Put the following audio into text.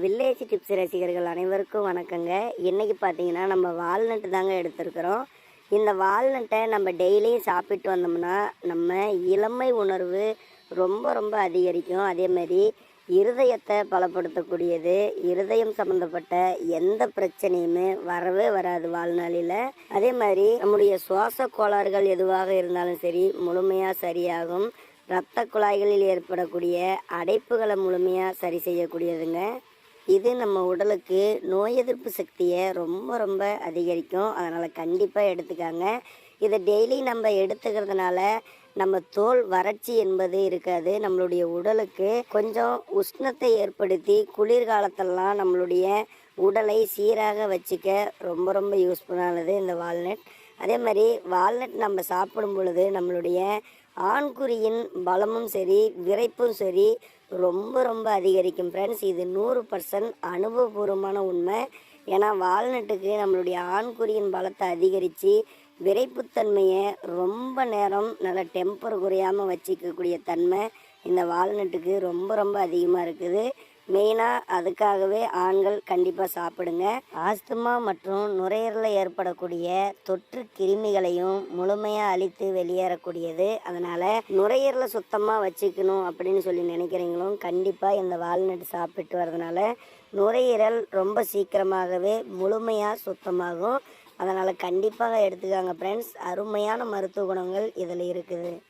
Village tips ரசிகர்கள் அனைவருக்கும் வணக்கங்க. இன்றைக்கி பார்த்தீங்கன்னா நம்ம வால்நட்டு தாங்க எடுத்திருக்கிறோம். இந்த வால்நட்டை நம்ம டெய்லியும் சாப்பிட்டு வந்தோம்னா நம்ம இளமை உணர்வு ரொம்ப ரொம்ப அதிகரிக்கும். அதே மாதிரி இருதயத்தை பலப்படுத்தக்கூடியது இருதயம் சம்மந்தப்பட்ட எந்த பிரச்சனையுமே வரவே வராது வாழ்நாளில். அதே மாதிரி நம்முடைய சுவாச கோளாறுகள் எதுவாக இருந்தாலும் சரி முழுமையாக சரியாகும். இரத்த குழாய்களில் ஏற்படக்கூடிய அடைப்புகளை முழுமையாக சரி செய்யக்கூடியதுங்க. இது நம்ம உடலுக்கு நோய் எதிர்ப்பு சக்தியை ரொம்ப ரொம்ப அதிகரிக்கும். அதனால் கண்டிப்பாக எடுத்துக்காங்க. இதை டெய்லி நம்ம எடுத்துக்கிறதுனால நம்ம தோல் வறட்சி என்பது இருக்காது. நம்மளுடைய உடலுக்கு கொஞ்சம் உஷ்ணத்தை ஏற்படுத்தி குளிர்காலத்தெல்லாம் நம்மளுடைய உடலை சீராக வச்சுக்க ரொம்ப ரொம்ப யூஸ்ஃபுல்லானது இந்த வால்நட் அதே மாதிரி வால்நட் நம்ம சாப்பிடும் பொழுது நம்மளுடைய ஆண்குறியின் பலமும் சரி விரைப்பும் சரி ரொம்ப ரொம்ப அதிகரிக்கும். ஃப்ரெண்ட்ஸ் இது நூறு பர்சன்ட் அனுபவபூர்வமான உண்மை. ஏன்னா வால்நட்டுக்கு நம்மளுடைய ஆண்குறியின் பலத்தை அதிகரித்து விரைப்புத்தன்மையை ரொம்ப நேரம் நல்ல டெம்பர் குறையாமல் வச்சிக்கக்கூடிய தன்மை இந்த வால்நட்டுக்கு ரொம்ப ரொம்ப அதிகமாக இருக்குது. மெயினாக அதுக்காகவே ஆண்கள் கண்டிப்பாக சாப்பிடுங்க. ஆஸ்துமா மற்றும் நுரையீரலில் ஏற்படக்கூடிய தொற்று கிருமிகளையும் முழுமையாக அழித்து வெளியேறக்கூடியது. அதனால் நுரையீரலை சுத்தமாக வச்சுக்கணும் அப்படின்னு சொல்லி நினைக்கிறீங்களும் கண்டிப்பாக இந்த வால்நட் சாப்பிட்டு வரதுனால நுரையீரல் ரொம்ப சீக்கிரமாகவே முழுமையாக சுத்தமாகும். அதனால் கண்டிப்பாக எடுத்துக்காங்க ஃப்ரெண்ட்ஸ் அருமையான மருத்துவ குணங்கள் இதில் இருக்குது.